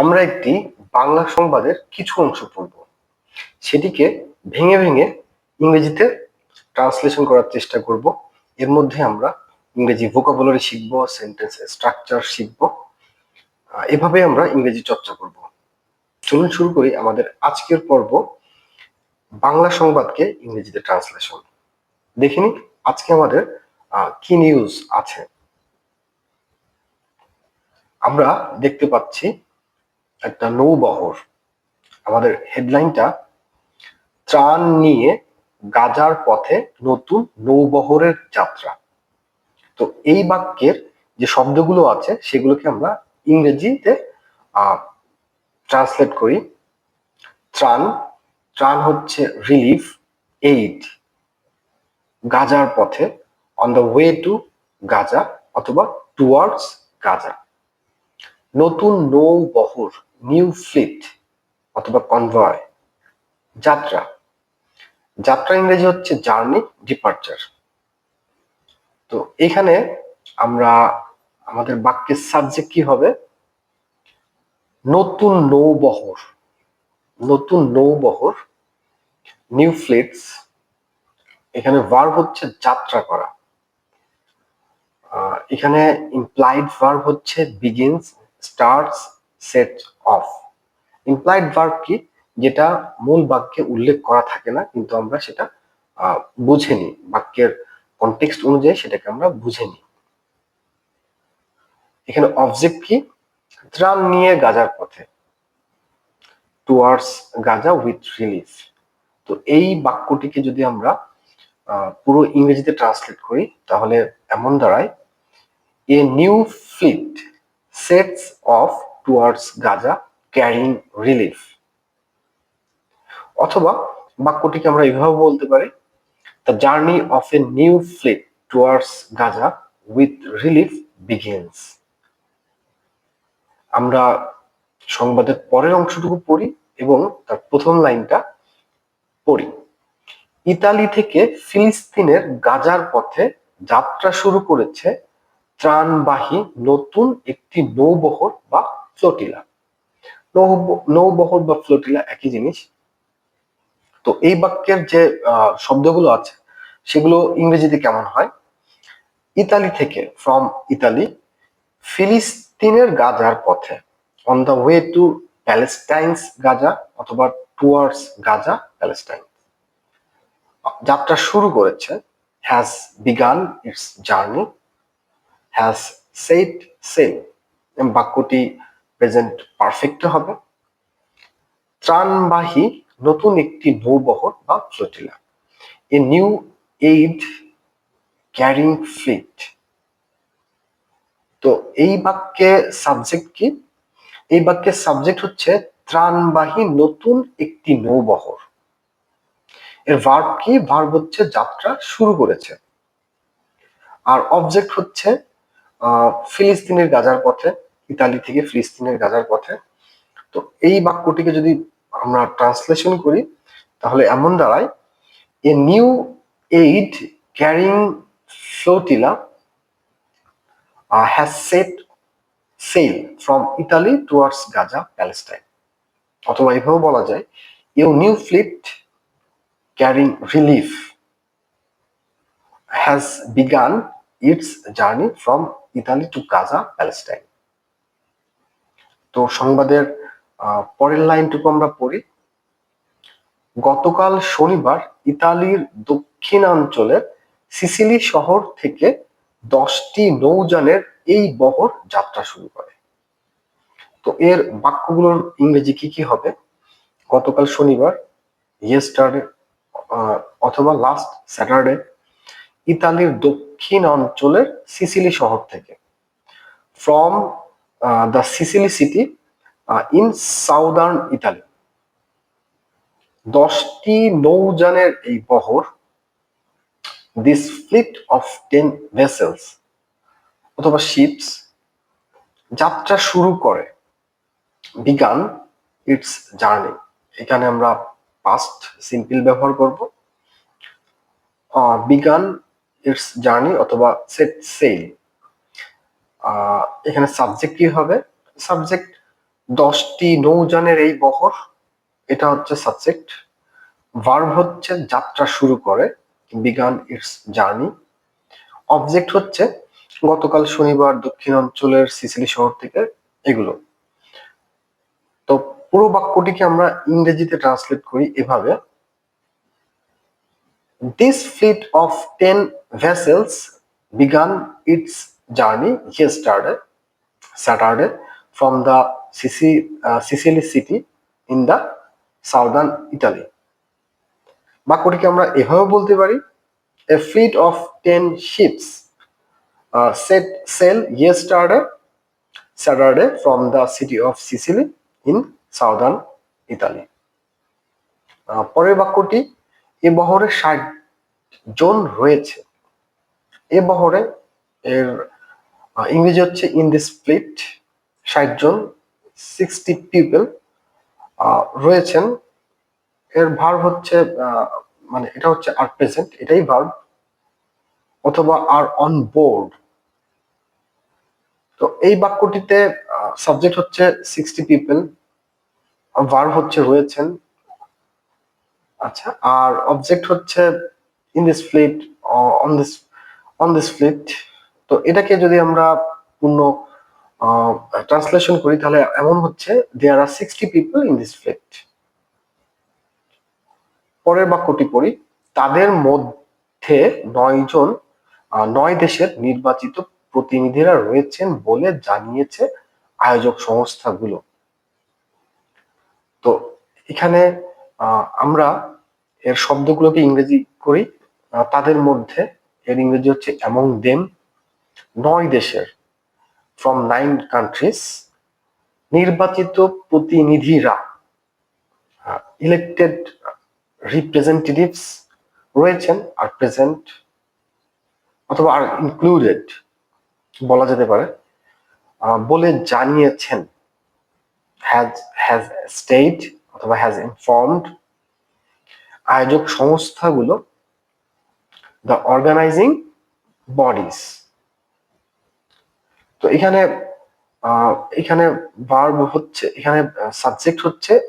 আমরা একটি বাংলা সংবাদের কিছু অংশ পড়ব। সেটিকে ভেঙে ভেঙে ইংরেজিতে ট্রান্সলেশন করার চেষ্টা করব। এর মধ্যে আমরা ইংরেজি ভোকাবুলারি শিখব সেন্টেন্স স্ট্রাকচার শিখব। এভাবে আমরা ইংরেজি চর্চা করব। চলুন শুরু করি আমাদের আজকের পর্ব বাংলা সংবাদকে ইংরেজিতে ট্রান্সলেশন। দেখিনি আজকে আমাদের কি নিউজ আছে। আমরা দেখতে পাচ্ছি একটা নৌবহর। আমাদের হেডলাইনটা ত্রাণ নিয়ে গাজার পথে নতুন নৌবহরের যাত্রা। তো এই বাক্যের যে শব্দগুলো আছে, সেগুলোকে আমরা ইংরেজিতে ট্রান্সলেট করি। ত্রাণ ত্রাণ হচ্ছে রিলিফ এইড গাজার পথে on the way to Gaza অথবা টুয়ার্ডস গাজা। নতুন নৌবহর নিউ ফ্লিট অথবা কনভয় যাত্রা। যাত্রা ইংরেজি হচ্ছে জার্নি ডিপার্চার তো এখানে আমরা আমাদের বাক্যের সাবজেক্ট কি হবে? নতুন নৌবহর নতুন নৌবহর নিউ ফ্লিটস এখানে ভার্ব হচ্ছে যাত্রা করা। এখানে ইমপ্লাইড ভার্ব হচ্ছে begins starts set off implied verb কি? যেটা মূল বাক্যে উল্লেখ করা থাকে না, কিন্তু আমরা সেটা বুঝে নিই। বাক্যের কনটেক্সট অনুযায়ী সেটাকে আমরা বুঝে নিই। এখানে অবজেক্ট কি? ত্রাণ নিয়ে গাজার পথে। টুয়ার্ডস গাজা উইথ রিলিফ তো এই বাক্যটিকে যদি আমরা পুরো ইংরেজিতে ট্রান্সলেট করি, তাহলে এমন দাঁড়ায় a new fleet sets off towards Gaza carrying relief অথবা বাক্যটিকে আমরা এইভাবে বলতে পারি the journey of a new fleet towards Gaza with relief begins আমরা সংবাদের পরের অংশটুকু পড়ি এবং তার প্রথম লাইনটা পড়ি। ইতালি থেকে ফিলিস্তিনের গাজার পথে যাত্রা শুরু করেছে ত্রাণবাহী নতুন একটি নৌবহর বা ফ্লোটিলা। নৌবহর বা ফ্লোটিলা একই জিনিস। তো এই বাক্যের যে শব্দগুলো আছে, সেগুলো ইংরেজিতে কেমন হয়? ইতালি থেকে ফ্রম ইতালি ফিলিস্তিনের গাজার পথে। On the way to Palestine's Gaza অথবা টুয়ার্ডস গাজা প্যালেস্টাইন যাত্রা শুরু করেছে has begun its journey has set sail বাক্যটি প্রেজেন্ট পারফেক্ট হবে। ত্রাণবাহী নতুন একটি নৌবহর বা flotilla. A new aid carrying fleet তো এই বাক্যে সাবজেক্ট কি? এই বাক্যের সাবজেক্ট হচ্ছে ত্রাণবাহী নতুন একটি নৌবহর। এর ভার্ব কি? ভার্ব হচ্ছে যাত্রা, শুরু করেছে। আর অবজেক্ট হচ্ছে ফিলিস্তিনের গাজার পথে, ইতালি থেকে ফিলিস্তিনের গাজার পথে। তো এই বাক্যটিকে যদি আমরা ট্রান্সলেশন করি, তাহলে এমন দাঁড়ায় a new aid carrying flotilla has set sail from Italy towards Gaza Palestine অথবা এভাবে বলা যায় you new fleet carrying relief has begun its journey from Italy to Gaza Palestine তো সংবাদের পরের লাইনটুকু আমরা পড়ি। গতকাল শনিবার ইতালির দক্ষিণাঞ্চলের সিসিলি শহর থেকে দশটি নৌযানের এই বহর যাত্রা শুরু করে। তো এর বাক্যগুলোর ইংরেজি কি কি হবে? গতকাল শনিবার ইয়েস্টারডে অথবা লাস্ট স্যাটারডে ইতালির দক্ষিণ অঞ্চলের সিসিলি শহর থেকে। From the Sicily city in southern Italy দশটি নৌযানের এই বহর this fleet of ten vessels অথবা শিপস যাত্রা শুরু করে বিগান ইটস জার্নি এখানে আমরা পাস্ট সিম্পল ব্যবহার করব বিগান ইটস জার্নি অথবা সেট সেল এখানে সাবজেক্ট কি হবে? সাবজেক্ট দশটি নৌযানের এই বহর, এটা হচ্ছে সাবজেক্ট ভার্ব হচ্ছে যাত্রা শুরু করে বিগান ইটস জার্নি অবজেক্ট হচ্ছে গতকাল শনিবার দক্ষিণ অঞ্চলের সিসিলি শহর থেকে এগুলো। তো পুরো বাক্যটিকে আমরা ইংরেজিতে ট্রান্সলেট করি এভাবে। This fleet of ten vessels began its journey yesterday Saturday from the Sicily, uh, city in the southern Italy. বাক্যটিকে আমরা এভাবে বলতে পারি a fleet of ten ships set sail Saturday from the city of Sicily in southern Italy. Ah, পরের বাক্যটি এ বহরে ষাট জন রয়েছে এ বহরে এর ইংরেজি হচ্ছে ইন দিস ফ্লিট ষাট জন সিক্সটি পিপল রয়েছেন। এর ভার্ব হচ্ছে মানে এটা হচ্ছে আর প্রেজেন্ট এটাই ভার্ব অথবা আর অন বোর্ড তো এই বাক্যটিতে সাবজেক্ট হচ্ছে সিক্সটি পিপল ভার্ব হচ্ছে রয়েছেন। আচ্ছা আর অবজেক্ট হচ্ছে in this fleet on this on this fleet তো এটাকে যদি আমরা পূর্ণ ট্রান্সলেশন করি, তাহলে এমন হচ্ছে there are sixty people in this fleet পরের বাক্যটি পড়ি, তাদের মধ্যে নয় জন নয় দেশের নির্বাচিত প্রতিনিধিরা রয়েছেন বলে জানিয়েছে আয়োজক সংস্থাগুলো। তো এখানে আমরা এর শব্দগুলোকে ইংরেজি করি তাদের মধ্যে, এর ইংরেজি হচ্ছে অ্যামং দেম নয় দেশের ফ্রম নাইন কান্ট্রিজ নির্বাচিত প্রতিনিধিরা ইলেক্টেড রিপ্রেজেন্টেটিভস রয়েছেন আর প্রেজেন্ট অথবা আর ইনক্লুডেড বলা যেতে পারে বলে জানিয়েছেন হ্যাজ হ্যাজ স্টেট অথবা হ্যাজ ইনফর্মড আয়োজক সংস্থাগুলো দ্য অর্গানাইজিং বডিজ তো এখানে এখানে ভার্ব হচ্ছে, এখানে সাবজেক্ট হচ্ছে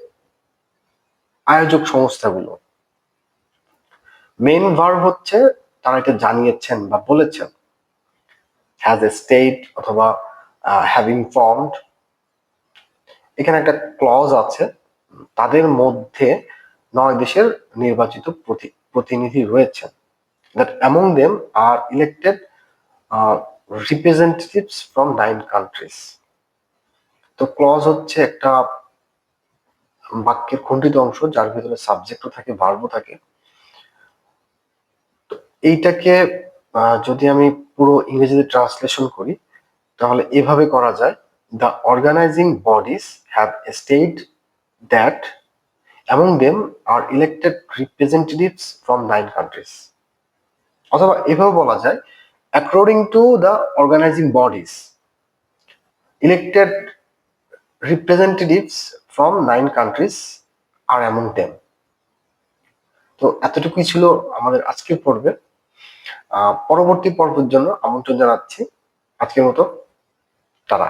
আয়োজক সংস্থাগুলো। মেন ভার্ব হচ্ছে তারা এটা জানিয়েছেন বা বলেছেন। হ্যাজ এ স্টেট অথবা হ্যাভ ইনফর্মড এখানে একটা ক্লজ আছে, তাদের মধ্যে নয় দেশের নির্বাচিত প্রতি- প্রতিনিধি রয়েছেন। That among them are elected uh, from nine countries. তো ক্লজ হচ্ছে একটা বাক্যের খণ্ডিত অংশ যার ভিতরে সাবজেক্টও থাকে ভার্বও থাকে। তো এইটাকে যদি আমি পুরো ইংরেজিতে ট্রান্সলেশন করি তাহলে এভাবে করা যায়। The organising bodies have state that among them are elected representatives from nine countries অথবা এভাবে বলা যায় according to the organising bodies elected representatives from nine countries are among them তো এতটুকুই ছিল আমাদের আজকের পর্বে। পরবর্তী পর্বের জন্য আমন্ত্রণ জানাচ্ছি। আজকের মতো তারা